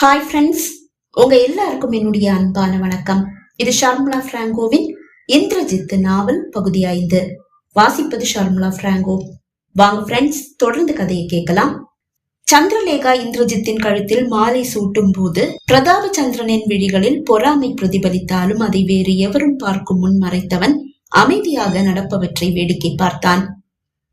Hi friends உங்க எல்லாருக்கும் என்னுடைய அன்பான வணக்கம். இது ஷார்முலா பிராங்கோவின் இந்திரஜித் நாவல் பகுதி ஐந்து. வாசிப்பது ஷார்முலா பிராங்கோ. வாங்க ஃப்ரெண்ட்ஸ் தொடர்ந்து கதையை கேட்கலாம். சந்திரலேகா இந்திரஜித்தின் கழுத்தில் மாலை சூட்டும் போது பிரதாப சந்திரனின் விழிகளில் பொறாமை பிரதிபலித்தாலும் அதை வேறு எவரும் பார்க்கும் முன் மறைத்தவன் அமைதியாக நடப்பவற்றை வேடிக்கை பார்த்தான்.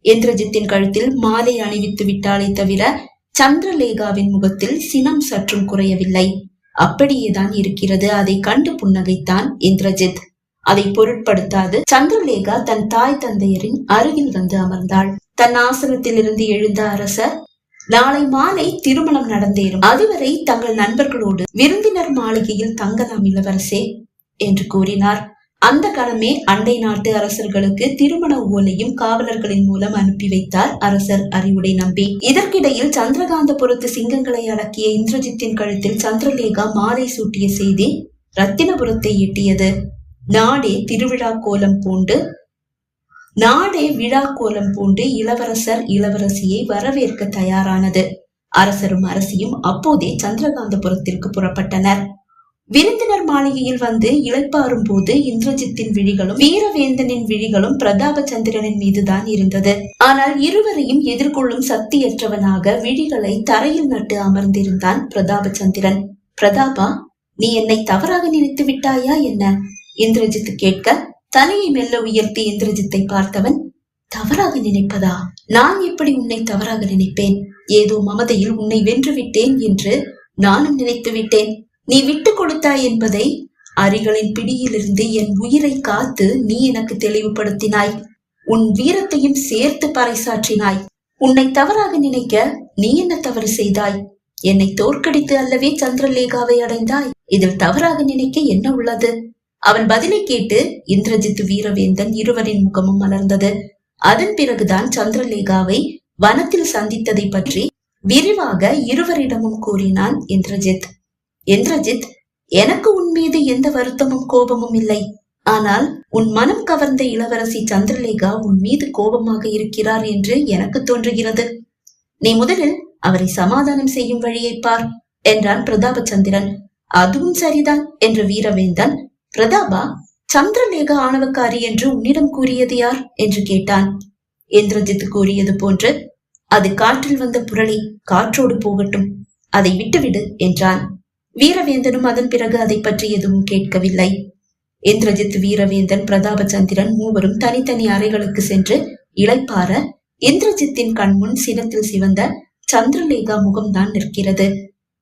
இந்திரஜித்தின் கழுத்தில் மாலை அணிவித்து விட்டாலே தவிர சந்திரலேகாவின் முகத்தில் சினம் சற்றும் குறையவில்லை. அப்படியேதான் இருக்கிறது. அதை கண்டு புன்னகைத்தான் இந்திரஜித். அதை பொருட்படுத்தாது சந்திரலேகா தன் தாய் தந்தையரின் அருகில் வந்து அமர்ந்தாள். தன் ஆசனத்தில் இருந்து எழுந்த அரசர் நாளை மாலை திருமணம் நடந்தேறும். அதுவரை தங்கள் நண்பர்களோடு விருந்தினர் மாளிகையில் தங்கலாம் இளவரசே என்று கூறினார். அந்த கணமே அண்டை நாட்டு அரசர்களுக்கு திருமண ஓலையும் காவலர்களின் மூலம் அனுப்பி வைத்தார் அரசர் அறிவுடை நம்பி. இதற்கிடையில் சந்திரகாந்தபுரத்து சிங்கங்களை அடக்கிய இந்திரஜித்தின் கழுத்தில் சந்திரலேகா மாலை சூட்டிய செய்தி ரத்தினபுரத்தை எட்டியது. நாடே திருவிழா கோலம் பூண்டு நாடே விழா கோலம் பூண்டு இளவரசர் இளவரசியை வரவேற்க தயாரானது. அரசரும் அரசியும் அப்போதே சந்திரகாந்தபுரத்திற்கு புறப்பட்டனர். விருந்தினர் மாளிகையில் வந்து இழைப்பாறும் போது இந்திரஜித்தின் விழிகளும் வீரவேந்தனின் விழிகளும் பிரதாபச்சந்திரனின் மீதுதான் இருந்தது. ஆனால் இருவரையும் எதிர்கொள்ளும் சக்தியற்றவனாக விழிகளை தரையில் நட்டு அமர்ந்திருந்தான் பிரதாபச்சந்திரன். பிரதாபா நீ என்னை தவறாக நினைத்து விட்டாயா என்ன இந்திரஜித் கேட்க தலையை மெல்ல உயர்த்தி இந்திரஜித்தை பார்த்தவன் தவறாக நினைப்பதா? நான் எப்படி உன்னை தவறாக நினைப்பேன்? ஏதோ மமதையில் உன்னை வென்று விட்டேன் என்று நானும் நினைத்து விட்டேன். நீ விட்டு கொடுத்தாய் என்பதை அரிகளின் பிடியிலிருந்து என் உயிரை காத்து நீ எனக்கு தெளிவுபடுத்தினாய். உன் வீரத்தையும் சேர்த்து பறைசாற்றினாய். உன்னை தவறாக நினைக்க நீ என்ன தவறு செய்தாய்? என்னை தோற்கடித்து அல்லவே சந்திரலேகாவை அடைந்தாய்? இதில் தவறாக நினைக்க என்ன உள்ளது? அவன் பதிலை கேட்டு இந்திரஜித் வீரவேந்தன் இருவரின் முகமும் மலர்ந்தது. அதன் பிறகுதான் சந்திரலேகாவை வனத்தில் சந்தித்ததை பற்றி விரிவாக இருவரிடமும் கூறினான் இந்திரஜித். இந்திரஜித் எனக்கு உன் மீது எந்த வருத்தமும் கோபமும் இல்லை. ஆனால் உன் மனம் கவர்ந்த இளவரசி சந்திரலேகா உன் மீது கோபமாக இருக்கிறார் என்று எனக்கு தோன்றுகிறது. நீ முதலில் அவரை சமாதானம் செய்யும் வழியை பார் என்றான் பிரதாபச்சந்திரன். அதுவும் சரிதான் என்ற வீரவேந்தன். பிரதாபா சந்திரலேகா ஆணவக்காரி என்று உன்னிடம் கூறியது யார்? என்று கேட்டான். இந்திரஜித் கூறியது போன்று அது காற்றில் வந்த புரளி காற்றோடு போகட்டும் அதை விட்டுவிடு என்றான். வீரவேந்தனும் அதன் பிறகு அதை பற்றி எதுவும் கேட்கவில்லை. இந்திரஜித் வீரவேந்தன் பிரதாபச்சந்திரன் மூவரும் தனித்தனி அறைகளுக்கு சென்று இளைப்பார இந்திரஜித்தின் கண்முன் சினத்தில் சிவந்த சந்திரலேகா முகம்தான் நிற்கிறது.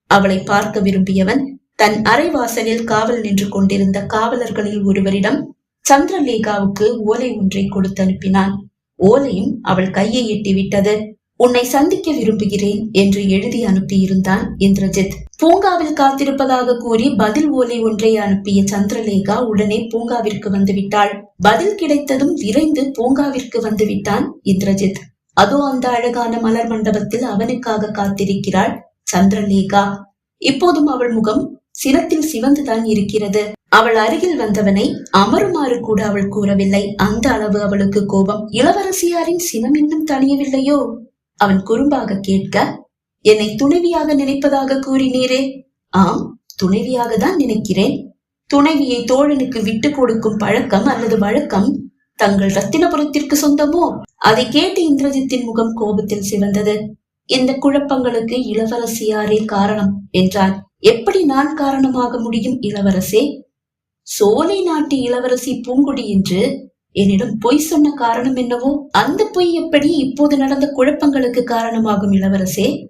அவளை பார்க்க விரும்பியவன் தன் அறை வாசலில் காவல் நின்று கொண்டிருந்த காவலர்களில் ஒருவரிடம் சந்திரலேகாவுக்கு ஓலை ஒன்றை கொடுத்து அனுப்பினான் ஓலையும் அவள் கையை எட்டிவிட்டது. உன்னை சந்திக்க விரும்புகிறேன் என்று எழுதி அனுப்பியிருந்தான் இந்திரஜித். பூங்காவில் காத்திருப்பதாக கூறி பதில் ஓலை ஒன்றை அனுப்பிய சந்திரலேகா உடனே பூங்காவிற்கு வந்துவிட்டாள். பதில் கிடைத்ததும் விரைந்து பூங்காவிற்கு வந்துவிட்டான் இந்திரஜித். அதோ அந்த அழகான மலர் மண்டபத்தில் அவனுக்காக காத்திருக்கிறாள் சந்திரலேகா. இப்போதும் அவள் முகம் சிரத்தில் சிவந்துதான் இருக்கிறது. அவள் அருகில் வந்தவனை அமருமாறு கூட அவள் கூறவில்லை. அந்த அளவு அவளுக்கு கோபம். இளவரசியாரின் சினம் இன்னும் தணியவில்லையோ? அவன் குறும்பாக கேட்க என்னை துணைவியாக நினைப்பதாக கூறினீரே? ஆம் துணைவியாக தான் நினைக்கிறேன். துணைவியை தோழனுக்கு விட்டு கொடுக்கும் பழக்கம் அல்லது வழக்கம் தங்கள் ரத்தினபுரத்திற்கு சொந்தமோ? அதை கேட்டு இந்திரஜித்தின் முகம் கோபத்தில் சிவந்தது. இந்த குழப்பங்களுக்கு இளவரசியாரே காரணம்? என்றார். எப்படி நான் காரணமாக முடியும் இளவரசே? சோலை நாட்டு இளவரசி பூங்குடி என்று என்னிடம் பொய் சொன்ன காரணம் என்னவோ? அந்த பொய் எப்படி இப்போது நடந்த குழப்பங்களுக்கு காரணமாகும் இளவரசே?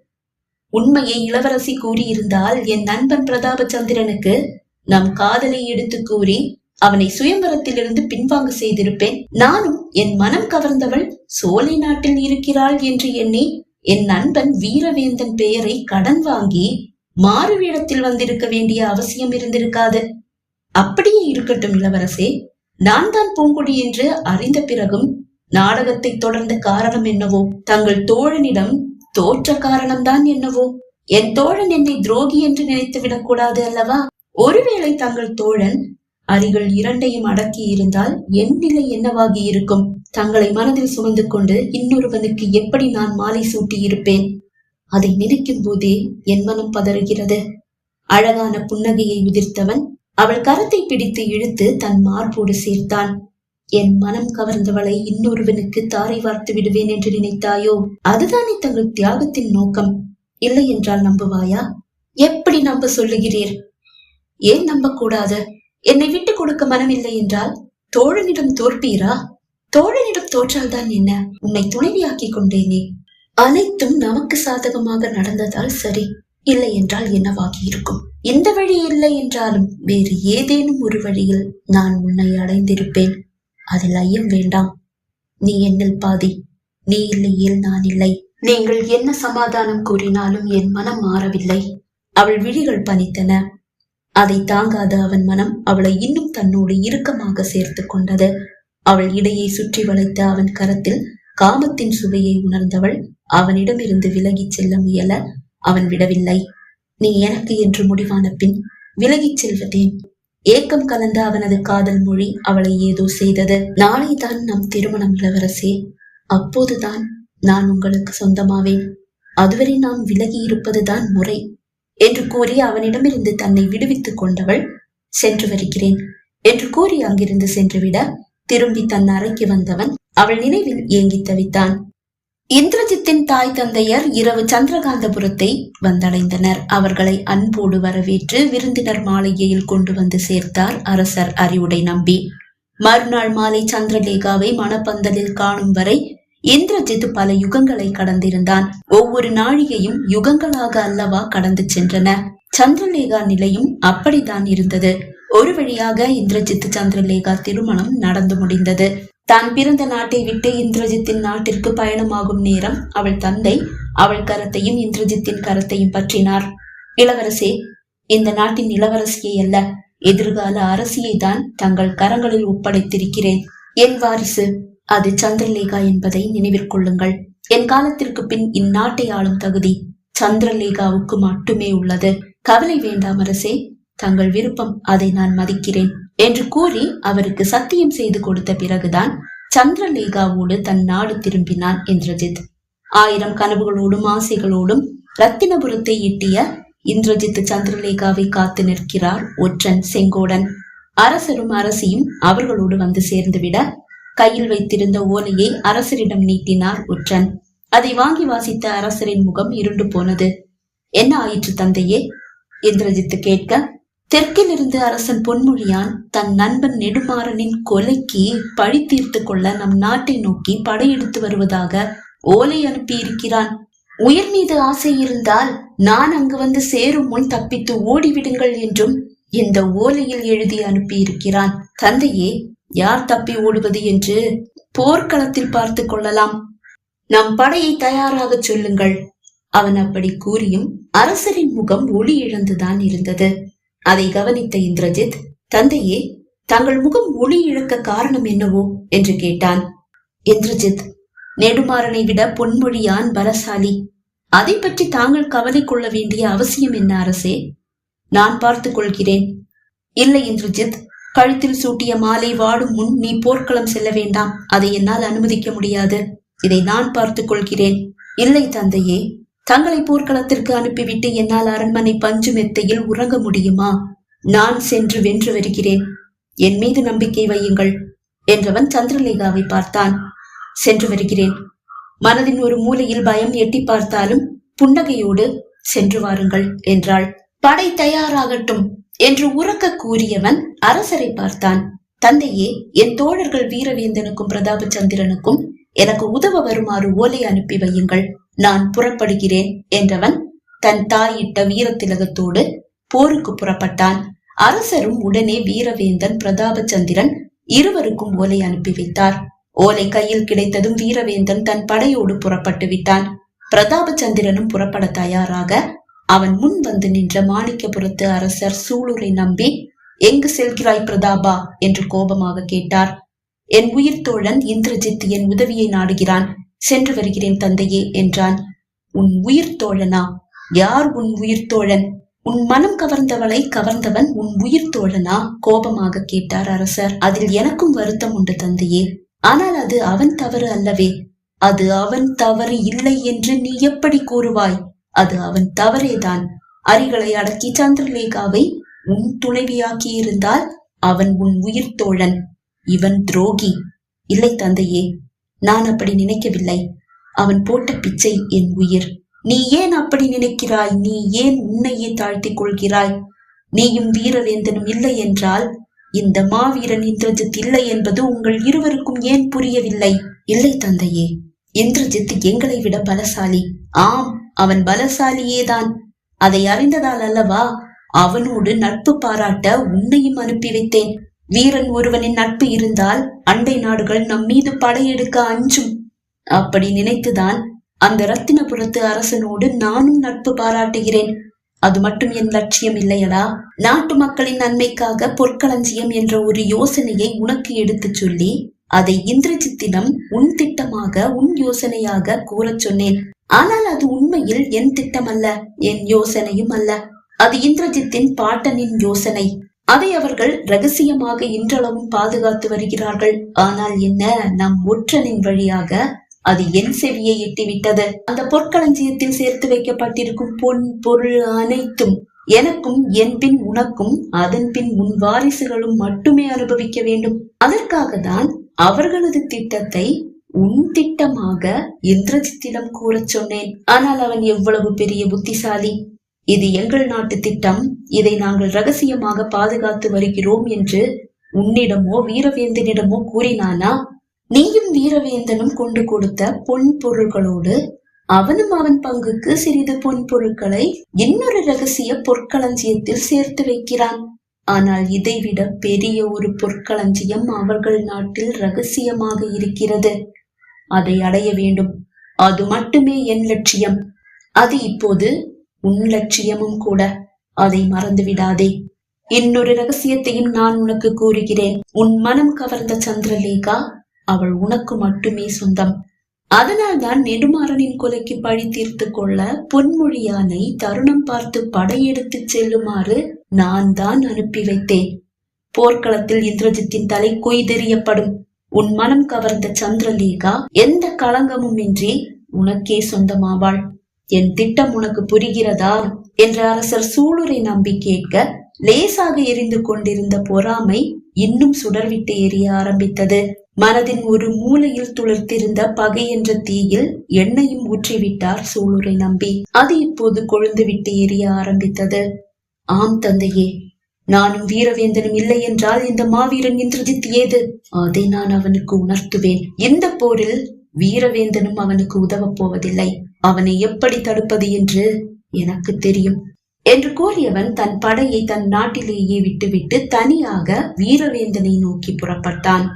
உண்மையை இளவரசி கூறியிருந்தால் என் நண்பன் பிரதாபச்சந்திரனுக்கு நம் காதலை எடுத்து கூறி அவனை சுயம்பரத்திலிருந்து பின்வாங்க செய்திருப்பேன். நானும் என் மனம் கவர்ந்தவள் சோலை நாட்டில் இருக்கிறாள் என்று எண்ணி என் நண்பன் வீரவேந்தன் பெயரை கடன் வாங்கி மாறுவிடத்தில் வந்திருக்க வேண்டிய அவசியம் இருந்திருக்காது. அப்படியே இருக்கட்டும் இளவரசே. நான் தான் பூங்குடி என்று அறிந்த பிறகும் நாடகத்தை தொடர்ந்த காரணம் என்னவோ? தங்கள் தோழனிடம் தோற்ற காரணம்தான் என்னவோ? என் தோழன் என்னை துரோகி என்று நினைத்து விடக்கூடாது அல்லவா? ஒருவேளை தங்கள் தோழன் அரிகள் இரண்டையும் அடக்கி இருந்தால் என் நிலை என்னவாகி இருக்கும்? தங்களை மனதில் சுமந்து கொண்டு இன்னொருவனுக்கு எப்படி நான் மாலை சூட்டி இருப்பேன்? அதை நினைக்கும் போதே என் மனம் பதறுகிறது. அழகான புன்னகையை உதிர்த்தவன் அவள் கரத்தை பிடித்து இழுத்து தன் மார்போடு சேர்த்தான் என் மனம் கவர்ந்தவளை இன்னொருவனுக்கு தாரை வார்த்து விடுவேன் என்று நினைத்தாயோ? அதுதானே தங்கள் தியாகத்தின் நோக்கம். இல்லை என்றால் நம்புவாயா? எப்படி நம்ப சொல்லுகிறீர்? ஏன் நம்பக்கூடாது? என்னை விட்டு கொடுக்க மனமில்லை என்றால் தோழனிடம் தோற்பீரா? தோழனிடம் தோற்றால்தான் என்ன? உன்னை துணைவியாக்கி கொண்டேனே. அனைத்தும் நமக்கு சாதகமாக நடந்ததால் சரி. இல்லை என்றால் என்னவாகி இருக்கும்? இந்த வழி இல்லை என்றாலும் வேறு ஏதேனும் ஒரு வழியில் நான் உன்னை அடைந்திருப்பேன். அதில் ஐயம் வேண்டாம். நீ என்னில் பாதி. நீ இல்லையில் நான் இல்லை. நீங்கள் என்ன சமாதானம் கூறினாலும் என் மனம் மாறவில்லை. அவள் விழிகள் பனித்தன. அதை தாங்காத அவன் மனம் அவளை இன்னும் தன்னோடு இறுக்கமாக சேர்த்து கொண்டது. அவள் இடையை சுற்றி வளைத்த அவன் கரத்தில் காமத்தின் சுவையை உணர்ந்தவள் அவனிடமிருந்து விலகிச் செல்ல முயல அவன் விடவில்லை. நீ எனக்கு என்று முடிவான பின் விலகிச் செல்வதேன். ஏக்கம் கலந்த அவனது காதல் மொழி அவளை ஏதோ செய்தது. நாளை தான் நம் திருமணம் இளவரசே. அப்போதுதான் நான் உங்களுக்கு சொந்தமாவேன். அதுவரை நாம் விலகி இருப்பதுதான் முறை என்று கூறி அவனிடமிருந்து தன்னை விடுவித்துக் கொண்டவள் சென்று வருகிறேன் என்று கூறி அங்கிருந்து சென்றுவிட திரும்பி தன் அறைக்கு வந்தவன் அவள் நினைவில் ஏங்கி தவித்தான். இந்திரஜித்தின் தாய் தந்தையர் இரவு சந்திரகாந்தபுரத்தை வந்தடைந்தனர். அவர்களை அன்போடு வரவேற்று விருந்தினர் மாளிகையில் கொண்டு வந்து சேர்த்தார் அரசர் அறிவுடை நம்பி. மறுநாள் மாலை சந்திரலேகாவை மணப்பந்தலில் காணும் வரை இந்திரஜித் பல யுகங்களை கடந்திருந்தான். ஒவ்வொரு நாழிகையும் யுகங்களாக அல்லவா கடந்து சென்றன. சந்திரலேகா நிலையும் அப்படித்தான் இருந்தது. ஒரு வழியாக இந்திரஜித் சந்திரலேகா திருமணம் நடந்து முடிந்தது. தான் பிறந்த நாட்டை விட்டு இந்திரஜித்தின் நாட்டிற்கு பயணமாகும் நேரம் அவள் தந்தை அவள் கரத்தையும் இந்திரஜித்தின் கரத்தையும் பற்றினார். இளவரசே இந்த நாட்டின் இளவரசியை அல்ல எதிர்கால அரசியை தான் தங்கள் கரங்களில் ஒப்படைத்திருக்கிறேன். என் வாரிசு அது சந்திரலேகா என்பதை நினைவிற்கொள்ளுங்கள் என் காலத்திற்கு பின் இந்நாட்டை ஆளும் தகுதி சந்திரலேகாவுக்கு மட்டுமே உள்ளது. கவலை வேண்டாம் அரசே தங்கள் விருப்பம் அதை நான் மதிக்கிறேன். என்று கூறி அவருக்கு சத்தியம் செய்து கொடுத்த பிறகுதான் சந்திரலேகாவோடு தன் நாடு திரும்பினான் இந்திரஜித். ஆயிரம் கனவுகளோடும் ஆசைகளோடும் ரத்தினபுரத்தை ஈட்டிய இந்திரஜித் சந்திரலேகாவை காத்து நிற்கிறார் ஒற்றன் செங்கோடன். அரசரும் அரசியும் அவர்களோடு வந்து சேர்ந்துவிட கையில் வைத்திருந்த ஓலையை அரசரிடம் நீட்டினார் ஒற்றன். அதை வாங்கி வாசித்த அரசரின் முகம் இருண்டு போனது. என்ன ஆயிற்று தந்தையே? இந்திரஜித் கேட்க தெற்கிலிருந்து அரசன் பொன்மொழியான் தன் நண்பன் நெடுமாறனின் கொலைக்கு பழி தீர்த்து கொள்ள நம் நாட்டை நோக்கி படையெடுத்து வருவதாக ஓலை அனுப்பியிருக்கிறான். உயிர் மீது ஆசை இருந்தால் நான் அங்கு வந்து சேரும் முன் தப்பித்து ஓடிவிடுங்கள் என்றும் இந்த ஓலையில் எழுதி அனுப்பியிருக்கிறான். தந்தையே யார் தப்பி ஓடுவது என்று போர்க்களத்தில் பார்த்து கொள்ளலாம். நம் படையை தயாராக சொல்லுங்கள். அவன் அப்படி கூறியும் அரசரின் முகம் ஒளி இழந்துதான் இருந்தது. அதை கவனித்த இந்திரஜித் தந்தையே தங்கள் முகம் ஒளி இழக்க காரணம் என்னவோ? என்று கேட்டான். இந்திரஜித் நெடுமாறனை விட பொன்மொழியான் பலசாலி? அதை பற்றி தாங்கள் கவலை கொள்ள வேண்டிய அவசியம் என்ன அரசே? நான் பார்த்துக் கொள்கிறேன். இல்லை இந்திரஜித் கழுத்தில் சூட்டிய மாலை வாடும் முன் நீ போர்க்களம் செல்ல வேண்டாம். அதை என்னால் அனுமதிக்க முடியாது. இதை நான் பார்த்துக் கொள்கிறேன். இல்லை தந்தையே தங்களை போர்க்களத்திற்கு அனுப்பிவிட்டு என்னால் அரண்மனை பஞ்சு மெத்தையில் உறங்க முடியுமா? நான் சென்று வென்று வருகிறேன். என் மீது நம்பிக்கை வையுங்கள் என்றவன் சந்திரலேகாவை பார்த்தான். சென்று வருகிறேன். மனதின் ஒரு மூலையில் பயம் எட்டி பார்த்தாலும் புன்னகையோடு சென்று வாருங்கள் என்றாள். படை தயாராகட்டும் என்று உறக்க கூறியவன் அரசரை பார்த்தான். தந்தையே என் தோழர்கள் வீரவேந்தனுக்கும் பிரதாபச்சந்திரனுக்கும் எனக்கு உதவ வருமாறு ஓலை அனுப்பி வையுங்கள். நான் புறப்படுகிறேன் என்றவன் தன் தாயிட்ட வீரத்திலகத்தோடு போருக்கு புறப்பட்டான். அரசரும் உடனே வீரவேந்தன் பிரதாபச்சந்திரன் இருவருக்கும் ஓலை அனுப்பி வைத்தார். ஓலை கையில் கிடைத்ததும் வீரவேந்தன் தன் படையோடு புறப்பட்டு விட்டான். பிரதாபச்சந்திரனும் புறப்பட தயாராக அவன் முன் வந்து நின்ற மாணிக்கபுரத்து அரசர் சூளுரை நம்பி எங்கு செல்கிறாய் பிரதாபா? என்று கோபமாக கேட்டார். என் உயிர் தோழன் இந்திரஜித் என் உதவியை நாடுகிறான். சென்று வருகிறேன் தந்தையே என்றான். உன் உயிர் தோழனா? யார் உன் உயிர் தோழன்? உன் மனம் கவர்ந்தவளை கவர்ந்தவன் உன் உயிர் தோழனா? கோபமாக கேட்டார் அரசர். அதில் எனக்கும் வருத்தம் உண்டு தந்தையே. ஆனால் அது அவன் தவறு அல்லவே. அது அவன் தவறு இல்லை என்று நீ எப்படி கூறுவாய்? அது அவன் தவறேதான். அரிகளை அடக்கி சந்திரலேகாவை உன் துணைவியாக்கி இருந்தால் அவன் உன் உயிர் தோழன். இவன் துரோகி. இல்லை தந்தையே. நான் அப்படி நினைக்கவில்லை. அவன் போட்ட பிச்சை என் உயிர். நீ ஏன் அப்படி நினைக்கிறாய்? நீ ஏன் உன்னையே தாழ்த்திக் கொள்கிறாய்? நீயும் வீரவேந்தனும் இல்லை என்றால் இந்த மாவீரன் இந்திரஜித் இல்லை என்பது உங்கள் இருவருக்கும் ஏன் புரியவில்லை? இல்லை தந்தையே இந்திரஜித் எங்களை விட பலசாலி. ஆம் அவன் பலசாலியேதான். அதை அறிந்ததால் அல்லவா? அவனோடு நட்பு பாராட்ட உன்னையும் அனுப்பி வைத்தேன். வீரன் ஒருவனின் நட்பு இருந்தால் அண்டை நாடுகள் நம் மீது படையெடுக்க அஞ்சும். அப்படி நினைத்துதான் அந்த ரத்தினபுரத்து அரசனோடு நானும் நட்பு பாராட்டுகிறேன். அது மட்டும் என் லட்சியம் இல்லையடா. நாட்டு மக்களின் நன்மைக்காக பொற்களஞ்சியம் என்ற ஒரு யோசனையை உனக்கு எடுத்துச் சொல்லி அதை இந்திரஜித்திடம் உன் திட்டமாக உன் யோசனையாக கூறச் சொன்னேன். ஆனால் அது உண்மையில் என் திட்டம் அல்ல என் யோசனையும் அல்ல. அது இந்திரஜித்தின் பாட்டனின் யோசனை. அதை அவர்கள் ரகசியமாக இன்றளவும் பாதுகாத்து வருகிறார்கள். ஆனால் என்ன? நம் ஒற்றனின் வழியாக அது என் செவியை எட்டிவிட்டது. அந்த பொற்களஞ்சியத்தில் சேர்த்து வைக்கப்பட்டிருக்கும் பொன் பொருள் அனைத்தும் எனக்கும் என் பின் உனக்கும் அதன் பின் உன் வாரிசுகளும் மட்டுமே அனுபவிக்க வேண்டும். அதற்காக தான் அவர்களது திட்டத்தை உன் திட்டமாக இந்திரஜித்திடம் கூறச் சொன்னேன். ஆனால் அவன் எவ்வளவு பெரிய புத்திசாலி! இது எங்கள் நாட்டு திட்டம். இதை நாங்கள் ரகசியமாக பாதுகாத்து வருகிறோம் என்று உன்னிடமோ வீரவேந்தனிடமோ கூறினானா? நீயும் வீரவேந்தனும் கொண்டு கொடுத்த பொன் பொருள்களோடு அவனும் அவன் பங்குக்கு சிறிது பொன் பொருட்களை இன்னொரு ரகசிய பொற்களஞ்சியத்தில் சேர்த்து வைக்கிறான். ஆனால் இதைவிட பெரிய ஒரு பொற்களஞ்சியம் அவர்கள் நாட்டில் ரகசியமாக இருக்கிறது. அதை அடைய வேண்டும். அது மட்டுமே என் லட்சியம். அது இப்போது உன் லட்சியமும் கூட அதை மறந்து விடாதே இன்னொரு ரகசியத்தையும் நான் உனக்கு கூறுகிறேன். உன் மனம் கவர்ந்த சந்திரலேகா அவள் உனக்கு மட்டுமே சொந்தம். அதனால்தான் நெடுமாறனின் கொலைக்கு பழி தீர்த்து கொள்ள பொன்மொழியானை தருணம் பார்த்து படையெடுத்து செல்லுமாறு நான் தான் அனுப்பி வைத்தேன். போர்க்களத்தில் இந்திரஜித்தின் தலை கொய்தெறியப்படும் உன் மனம் கவர்ந்த சந்திரலேகா எந்த களங்கமும் இன்றி உனக்கே சொந்தமாவாள். என் திட்டம் உனக்கு புரிகிறதா? என்ற அரசர் சூளுரை நம்பி கேட்க லேசாக எரிந்து கொண்டிருந்த பொறாமை இன்னும் சுடர்விட்டு எரிய ஆரம்பித்தது. மனதின் ஒரு மூலையில் துளிர்த்திருந்த பகை என்ற தீயில் எண்ணெயும் ஊற்றிவிட்டார் சூளுரை நம்பி. அது இப்போது கொழுந்து விட்டு எரிய ஆரம்பித்தது. ஆம் தந்தையே நானும் வீரவேந்தனும் இல்லை என்றால் இந்த மாவீரன் இந்திரஜித் ஏது? அதை நான் அவனுக்கு உணர்த்துவேன். இந்த போரில் வீரவேந்தனும் அவனுக்கு உதவப் போவதில்லை. அவனை எப்படி தடுப்பது என்று எனக்கு தெரியும். என்று கூறியவன் தன் படையை தன் நாட்டிலேயே விட்டுவிட்டு தனியாக வீரவேந்தனை நோக்கி புறப்பட்டான்.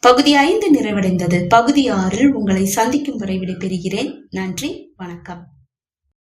பகுதி ஐந்து நிறைவடைந்தது. பகுதி ஆறில் உங்களை சந்திக்கும் வரை விடைபெறுகிறேன். நன்றி. வணக்கம்.